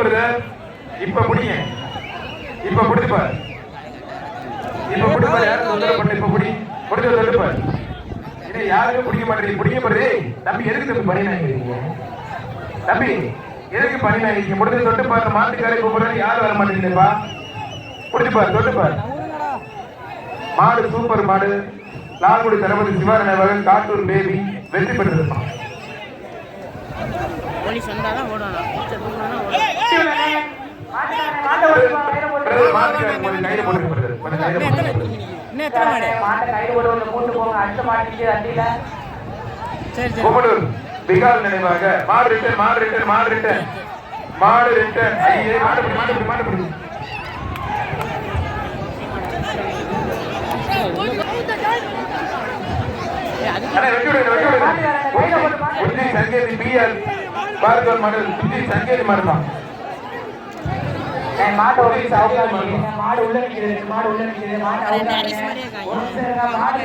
Brother இப்ப புடிங்க. இப்ப புடிச்சு இப்ப புடிச்சு யாரும் தொந்தரவு பண்ண இப்ப புடி. புடிச்சு தொட்டு இது யாருமே பிடிக்க மாட்டேங்குது. பிடிக்க பாரு. தம்பி எதுக்கு தம்பி பணி நாங்க தம்பி எதுக்கு பணி நாங்க முடிஞ்ச தொட்டு பாரு. மாட்டுக்காரை கூப்பிடுறது யாரும் வர மாட்டேங்குதுப்பா. புடிச்சு பாரு மாடு சூப்பர் மாடு. லால்குடி தளபதி சிவாரண மகன் காட்டூர் பேபி வெற்றி பெற்றிருப்பான் போலீஸ் வந்தாதான் ஓடணும். கும்பலூர் பிகால் நினைவாக மாடு ரிட்டன் மாடு ரிட்டன் மாடு ரிட்டன் மாடு ரிட்டன் ஐயே மாடு பிடி மாடு பிடி மாடு பிடி ஏய், அது அண்ணா வெட்டி விடுங்க வெட்டி விடுங்க. புத்தி சங்கேதி பிஆர் பாரதவர் மாடு புத்தி சங்கேதி மாடு தான். என் மாட்டை ஒரு. என் மாடு உள்ள நிக்குது மாடு உள்ள மாடு மாடு